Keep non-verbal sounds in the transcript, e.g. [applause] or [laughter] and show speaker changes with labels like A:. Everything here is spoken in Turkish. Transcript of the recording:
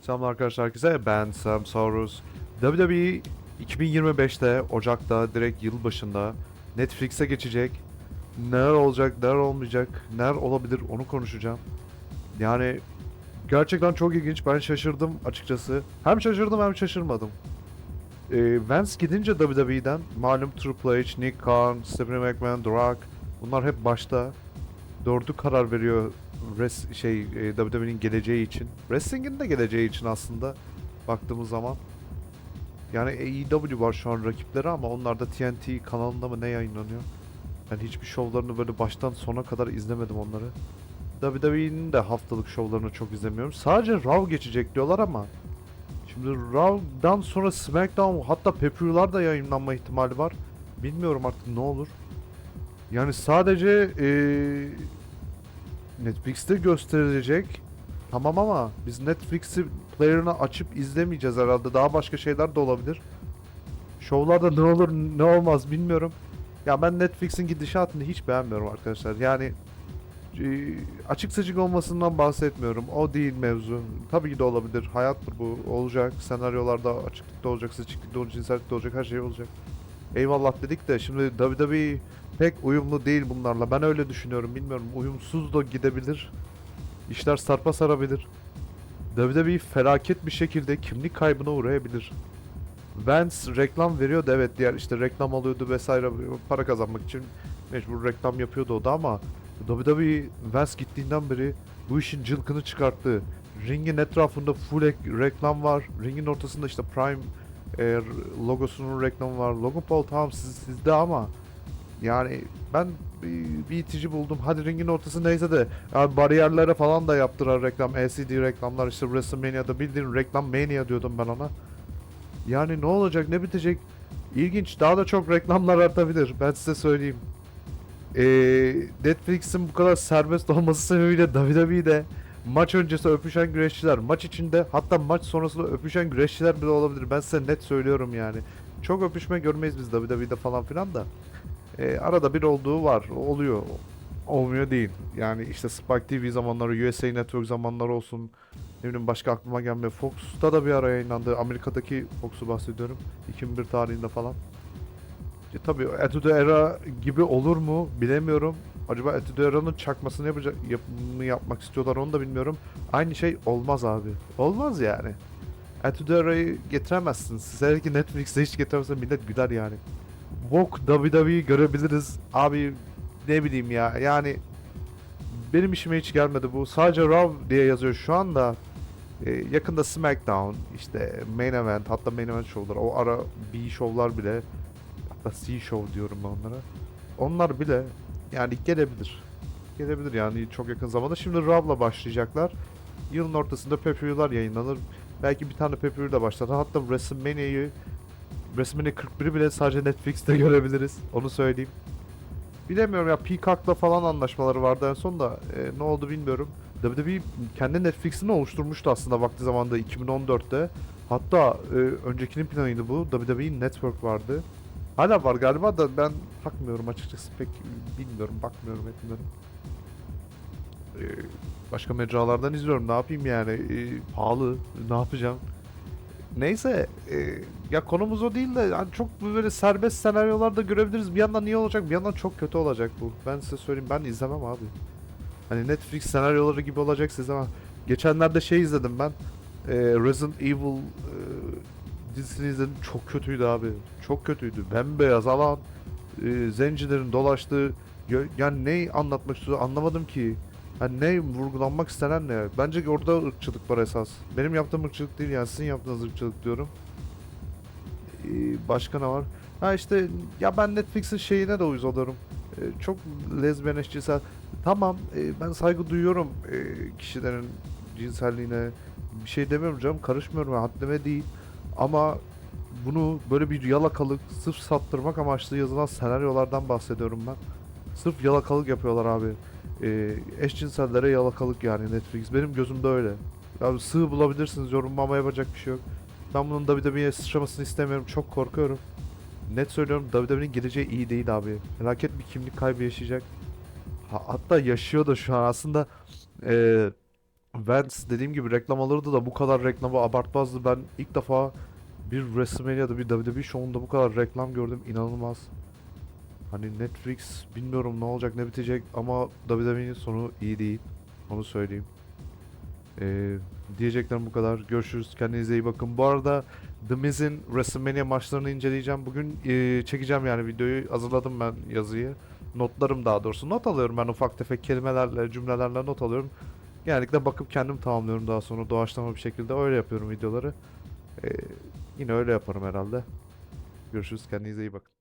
A: Selam arkadaşlar herkese ben Sam Saurus. WWE 2025'te Ocak'ta direkt yıl başında Netflix'e geçecek. Neler olacak, neler olmayacak, neler olabilir onu konuşacağım. Yani gerçekten çok ilginç. Ben şaşırdım açıkçası. Hem şaşırdım hem şaşırmadım. Ee, Vince gidince WWE'den malum Triple H, Nick Khan, Stephanie McMahon, The bunlar hep başta. Dördü karar veriyor res şey e, WWE'nin geleceği için. Wrestling'in de geleceği için aslında baktığımız zaman. Yani AEW var şu an rakipleri ama onlar da TNT kanalında mı ne yayınlanıyor? Ben hiçbir şovlarını böyle baştan sona kadar izlemedim onları. WWE'nin de haftalık şovlarını çok izlemiyorum. Sadece Raw geçecek diyorlar ama Şimdi Raw'dan sonra SmackDown hatta pay da yayınlanma ihtimali var. Bilmiyorum artık ne olur. Yani sadece eee Netflix'te gösterilecek. Tamam ama biz Netflix'i player'ına açıp izlemeyeceğiz herhalde. Daha başka şeyler de olabilir. Şovlarda ne olur ne olmaz bilmiyorum. Ya ben Netflix'in gidişatını hiç beğenmiyorum arkadaşlar. Yani e, açık seçik olmasından bahsetmiyorum. O değil mevzu. Tabii ki de olabilir. Hayattır bu. Olacak. Senaryolarda açıklıkta olacak, seçiklikte olacak, cinsellikte olacak, her şey olacak. Eyvallah dedik de şimdi WWE pek uyumlu değil bunlarla. Ben öyle düşünüyorum. Bilmiyorum. Uyumsuz da gidebilir. İşler sarpa sarabilir. WWE felaket bir şekilde kimlik kaybına uğrayabilir. Vance reklam veriyordu evet diğer işte reklam alıyordu vesaire para kazanmak için mecbur reklam yapıyordu o da ama WWE Vance gittiğinden beri bu işin cılkını çıkarttı. Ringin etrafında full ek- reklam var. Ringin ortasında işte Prime e, logosunun reklamı var. Logan Paul tamam siz, sizde ama yani ben bir, bir itici buldum. Hadi ringin ortası neyse de yani bariyerlere falan da yaptılar reklam. LCD reklamlar işte WrestleMania'da bildiğin reklam mania diyordum ben ona. Yani ne olacak ne bitecek? İlginç. Daha da çok reklamlar artabilir. Ben size söyleyeyim. Ee, Netflix'in bu kadar serbest olması sebebiyle WWE'de maç öncesi öpüşen güreşçiler, maç içinde hatta maç sonrasında öpüşen güreşçiler bile olabilir. Ben size net söylüyorum yani. Çok öpüşme görmeyiz biz WWE'de falan filan da. Ee, arada bir olduğu var. Oluyor. Olmuyor değil. Yani işte Spike TV zamanları, USA Network zamanları olsun. Ne bileyim başka aklıma gelmiyor. Fox'ta da bir ara yayınlandı. Amerika'daki Fox'u bahsediyorum. 2001 tarihinde falan. E, tabii Etude Era gibi olur mu bilemiyorum. Acaba Etude Era'nın çakmasını yapacak yap, mı yapmak istiyorlar onu da bilmiyorum. Aynı şey olmaz abi. Olmaz yani. Etude Era'yı getiremezsin. Eğer ki Netflix'te hiç getiremezsen millet güler yani. Walk WWE görebiliriz. Abi ne bileyim ya yani benim işime hiç gelmedi bu. Sadece Raw diye yazıyor şu anda. Ee, yakında SmackDown, işte Main Event, hatta Main Event şovlar, o ara B şovlar bile, hatta C Show diyorum ben onlara. Onlar bile yani gelebilir. Gelebilir yani çok yakın zamanda. Şimdi Raw'la başlayacaklar. Yılın ortasında pay yayınlanır. Belki bir tane pay de başlar. Hatta WrestleMania'yı WrestleMania 41'i bile sadece Netflix'te [laughs] görebiliriz. Onu söyleyeyim. Bilemiyorum ya Peacock'la falan anlaşmaları vardı en son da e, ne oldu bilmiyorum. WWE kendi Netflix'ini oluşturmuştu aslında vakti zamanında 2014'te. Hatta e, öncekinin planıydı bu. WWE Network vardı. Hala var galiba da ben takmıyorum açıkçası pek bilmiyorum bakmıyorum etmiyorum. E, başka mecralardan izliyorum ne yapayım yani e, pahalı ne yapacağım. Neyse e, ya konumuz o değil de yani çok böyle serbest senaryolarda görebiliriz. Bir yandan iyi olacak bir yandan çok kötü olacak bu. Ben size söyleyeyim ben izlemem abi. Hani Netflix senaryoları gibi olacak size ama geçenlerde şey izledim ben. E, Resident Evil e, dizisini izledim. Çok kötüydü abi. Çok kötüydü. Bembeyaz alan, e, zencilerin dolaştığı yani ne anlatmak istiyor anlamadım ki. Hani ne vurgulanmak istenen ne? Bence orada ırkçılık var esas. Benim yaptığım ırkçılık değil yani sizin yaptığınız ırkçılık diyorum. Ee, başka ne var? Ha işte ya ben Netflix'in şeyine de uyuz oluyorum. Ee, çok lezbiyen eşcinsel. Tamam e, ben saygı duyuyorum e, kişilerin cinselliğine. Bir şey demiyorum canım karışmıyorum haddime değil. Ama bunu böyle bir yalakalık sırf sattırmak amaçlı yazılan senaryolardan bahsediyorum ben. Sırf yalakalık yapıyorlar abi. Ee, eşcinsellere yalakalık yani Netflix. Benim gözümde öyle. Abi sığ bulabilirsiniz yorumlama yapacak bir şey yok. Ben bunun WWE'ye sıçramasını istemiyorum. Çok korkuyorum. Net söylüyorum WWE'nin geleceği iyi değil abi. Felaket bir kimlik kaybı yaşayacak. Ha- hatta yaşıyor da şu an aslında eee Vance dediğim gibi reklam alırdı da bu kadar reklamı abartmazdı. Ben ilk defa bir WrestleMania'da bir WWE şovunda bu kadar reklam gördüm. İnanılmaz. Hani Netflix bilmiyorum ne olacak ne bitecek ama WWE'nin sonu iyi değil. Onu söyleyeyim. Ee, diyeceklerim bu kadar. Görüşürüz. Kendinize iyi bakın. Bu arada The Miz'in WrestleMania maçlarını inceleyeceğim. Bugün e, çekeceğim yani videoyu. Hazırladım ben yazıyı. Notlarım daha doğrusu. Not alıyorum ben ufak tefek kelimelerle, cümlelerle not alıyorum. Genellikle bakıp kendim tamamlıyorum daha sonra doğaçlama bir şekilde öyle yapıyorum videoları. Ee, yine öyle yaparım herhalde. Görüşürüz. Kendinize iyi bakın.